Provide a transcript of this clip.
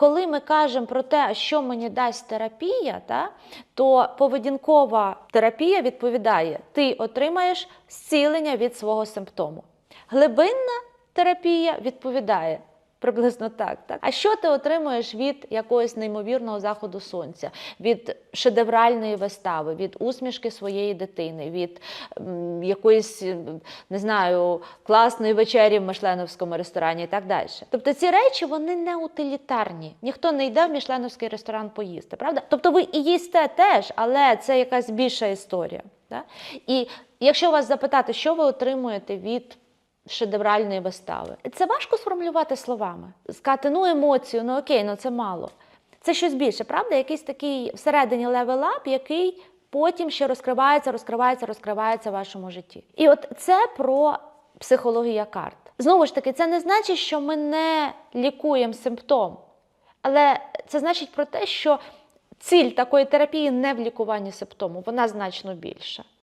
коли ми кажемо про те, що мені дасть терапія, та, то поведінкова терапія відповідає: ти отримаєш зцілення від свого симптому. Глибинна терапія відповідає. Приблизно так, так. А що ти отримуєш від якогось неймовірного заходу сонця, від шедевральної вистави, від усмішки своєї дитини, від якоїсь, не знаю, класної вечері в мишленовському ресторані і так далі. Тобто ці речі вони не утилітарні. Ніхто не йде в мішленовський ресторан поїсти, правда? Тобто ви і їсте теж, але це якась більша історія. Так? І якщо вас запитати, що ви отримуєте від шедевральної вистави. Це важко сформулювати словами. Сказати, ну емоцію, ну окей, ну це мало. Це щось більше, правда? Якийсь такий всередині левел-ап, який потім ще розкривається, розкривається, розкривається в вашому житті. І от це про психологія карт. Знову ж таки, це не значить, що ми не лікуємо симптом, але це значить про те, що ціль такої терапії не в лікуванні симптому, вона значно більша.